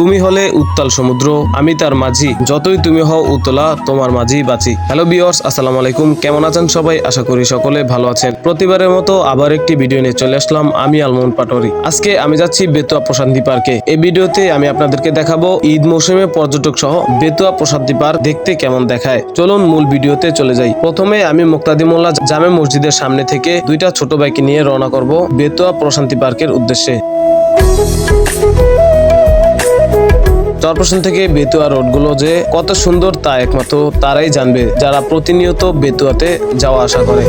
তুমি হলে উত্তাল সমুদ্র, আমি তার মাঝি। যতই তুমি হও উতলা, তোমার মাঝি বাঁচি। হ্যালো বিয়র্স আসসালামু আলাইকুম। কেমন আছেন সবাই? আশা করি সকলে ভালো আছেন। প্রতিবারের মতো আবার একটি ভিডিও নিয়ে চলে আসলাম আমি আলমন পাটোয়ারি। আজকে আমি যাচ্ছি বেতুয়া প্রশান্তি পার্কে। এই ভিডিওতে আমি আপনাদেরকে দেখাবো ঈদ মৌসুমে পর্যটক সহ বেতুয়া প্রশান্তি পার্ক দেখতে কেমন দেখায়। চলুন মূল ভিডিওতে চলে যাই। প্রথমে আমি মুক্তাদিমোল্লা জামে মসজিদের সামনে থেকে দুইটা ছোট বাইক নিয়ে রওনা করব বেতুয়া প্রশান্তি পার্কের উদ্দেশ্যে। চরপোষণ থেকে বেতুয়া রোডগুলো যে কত সুন্দর তা একমাত্র তারাই জানবে, যারা প্রতিনিয়ত বেতুয়াতে যাওয়া আসা করে।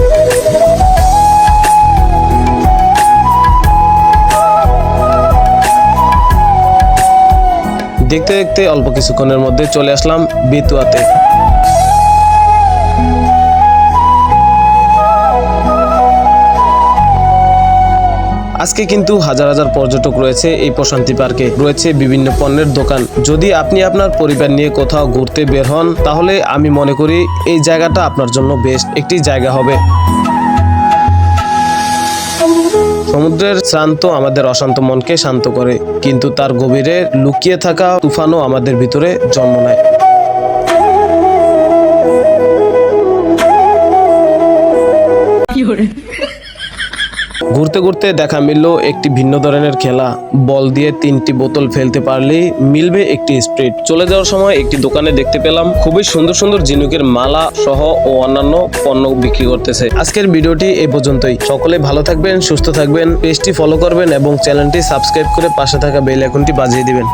দেখতে দেখতে অল্প কিছুক্ষণের মধ্যে চলে আসলাম বেতুয়াতে। আজকে কিন্তু হাজার হাজার পর্যটক রয়েছে এই প্রশান্তি পার্কে। রয়েছে বিভিন্ন পণ্যের দোকান। যদি আপনি আপনার পরিবার নিয়ে কোথাও ঘুরতে বের হন, তাহলে আমি মনে করি এই জায়গাটা আপনার জন্য বেস্ট। একটি জায়গা হবে। সমুদ্রের শ্রান্ত আমাদের অশান্ত মনকে শান্ত করে, কিন্তু তার গভীরে লুকিয়ে থাকা তুফানও আমাদের ভিতরে জন্ম নেয়। ঘুরতে ঘুরতে দেখা মিলল একটি ভিন্ন ধরনের খেলা। বল দিয়ে তিনটি বোতল ফেলতে পারলেই মিলবে একটি স্প্রিট। চলে যাওয়ার সময় একটি দোকানে দেখতে পেলাম, খুবই সুন্দর সুন্দর ঝিনুকের মালা সহ ও অন্যান্য পণ্য বিক্রি করতেছে। আজকের ভিডিওটি এ পর্যন্তই। সকলে ভালো থাকবেন, সুস্থ থাকবেন, পেজটি ফলো করবেন এবং চ্যানেলটি সাবস্ক্রাইব করে পাশে থাকা বেল আইকনটি বাজিয়ে দিবেন।